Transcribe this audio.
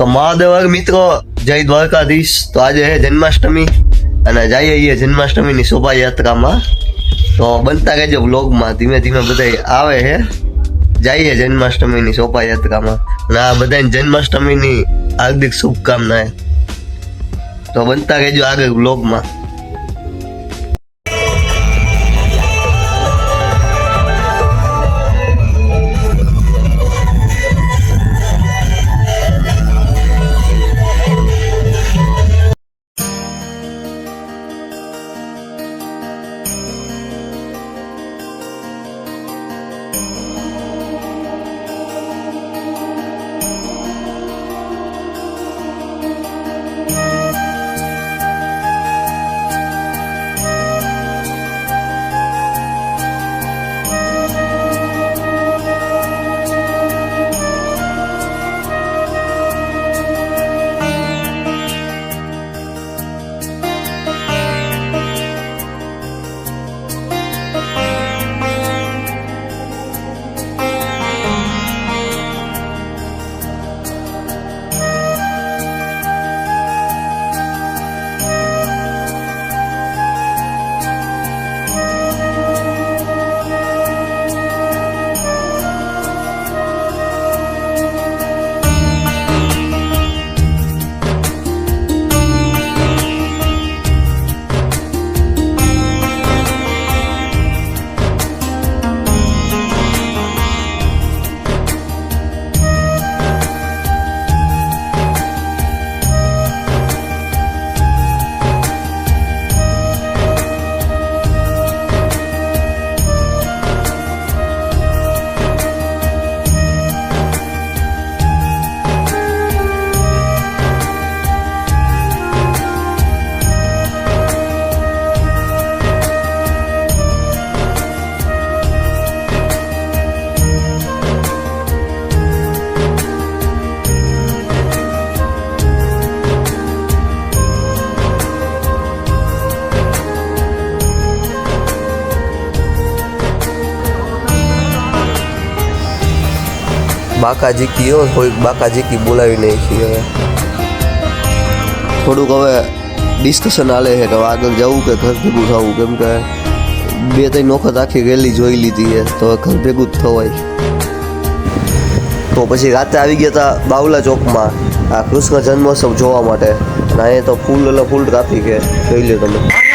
તો મહાદેવ મિત્રો, જય દ્વારકાધીશ. તો આજે હે જન્માષ્ટમી અને જઈએ છીએ જન્માષ્ટમીની શોભાયાત્રામાં. તો બનતા રહેજો વ્લોગમાં. ધીમે ધીમે બધા આવે છે. જઈએ જન્માષ્ટમીની શોભાયાત્રામાં. અને આ બધાને જન્માષ્ટમીની હાર્દિક શુભકામનાએ તો બનતા રહેજો આગળ વ્લોગમાં. બાકાજી કયો કોઈ બાકાજી કી બોલાવી નાખી હવે. થોડુંક હવે ડિસ્કશન હાલે છે કે આગળ જવું કે ઘર ભેગું થવું? કેમ કે બે ત્રણ વખત આખી રેલી જોઈ લીધી છે, તો ઘર ભેગું જ થવાય. તો પછી રાતે આવી ગયા હતા બાવલા ચોકમાં, આ કૃષ્ણ જન્મોત્સવ જોવા માટે. અને અહીંયા તો ફૂલ એટલે ફૂલ ટ્રાફિક છે, જોઈ લો તમે.